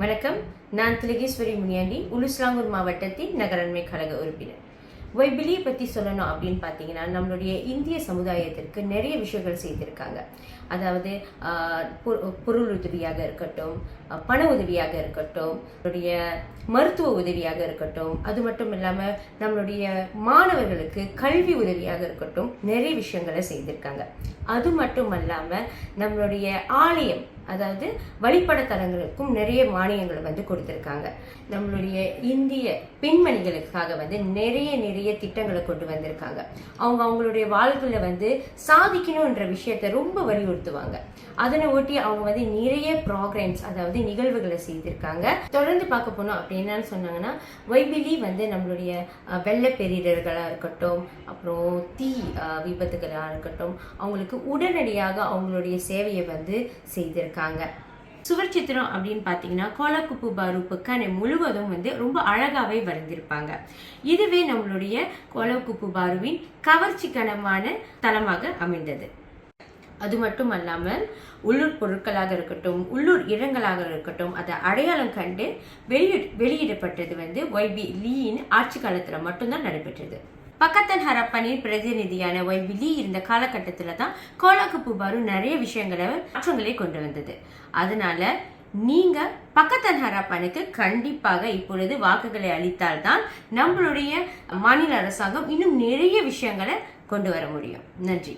வணக்கம். நான் திலகேஸ்வரி முனியாண்டி உலுஸ்லாங்கூர் மாவட்டத்தின் நகரன்மை கழக உறுப்பினர். வைபிலியை பற்றி சொல்லணும் அப்படின்னு பார்த்தீங்கன்னா நம்மளுடைய இந்திய சமுதாயத்திற்கு நிறைய விஷயங்கள் செய்திருக்காங்க. அதாவது பொருள் உதவியாக இருக்கட்டும் பண உதவியாக இருக்கட்டும் நம்மளுடைய மருத்துவ உதவியாக இருக்கட்டும் அது மட்டும் இல்லாமல் நம்மளுடைய மாணவர்களுக்கு கல்வி உதவியாக இருக்கட்டும் நிறைய விஷயங்களை செய்திருக்காங்க. அது மட்டும் அல்லாமல் நம்மளுடைய ஆலயம் அதாவது வழிபட தலங்களுக்கும் நிறைய மானியங்களை வந்து கொடுத்துருக்காங்க. நம்மளுடைய இந்திய பெண்மணிகளுக்காக வந்து நிறைய நிறைய திட்டங்களை கொண்டு வந்திருக்காங்க. அவங்க அவங்களுடைய வாழ்க்கையில் வந்து சாதிக்கணுன்ற விஷயத்த ரொம்ப வலியுறுத்துவாங்க. அதனை ஒட்டி அவங்க வந்து நிறைய ப்ரோக்ராம்ஸ் அதாவது நிகழ்வுகளை செய்திருக்காங்க. தொடர்ந்து பார்க்க போனோம். அப்படி என்னன்னு சொன்னாங்கன்னா வைபிலி வந்து நம்மளுடைய அஹ், வெள்ளப் இருக்கட்டும் அப்புறம் தீ விபத்துகளாக இருக்கட்டும் அவங்களுக்கு உடனடியாக அவங்களுடைய சேவையை வந்து செய்திருக்காங்க. சுவர் சித்திரம் அப்படின்னு பார்த்தீங்கன்னா கோலக்குப்பு பாரு புக்கானை முழுவதும் வந்து ரொம்ப அழகாவே வரைந்திருப்பாங்க. இதுவே நம்மளுடைய கோலக்குப்பு பாருவின் கவர்ச்சிகரமான தலமாக அமைந்தது. அது மட்டும் அல்லாமல் உள்ளூர் பொருட்களாக இருக்கட்டும் உள்ளூர் இடங்களாக இருக்கட்டும் அதை அடையாளம் கண்டு வெளியிட வெளியிடப்பட்டது வந்து ஒய்பி லீயின் ஆட்சி காலத்தில் மட்டும்தான் நடைபெற்றது. பக்கத்தன் ஹரப்பனின் பிரதிநிதியான ஒய்பி இருந்த காலகட்டத்தில் தான் கோலாக்குப்பு பாரு நிறைய விஷயங்களை மாற்றங்களை கொண்டு வந்தது. அதனால நீங்க பக்கத்தன் ஹரப்பனுக்கு கண்டிப்பாக இப்பொழுது வாக்குகளை அளித்தால்தான் நம்மளுடைய மாநில அரசாங்கம் இன்னும் நிறைய விஷயங்களை கொண்டு வர முடியும். நன்றி.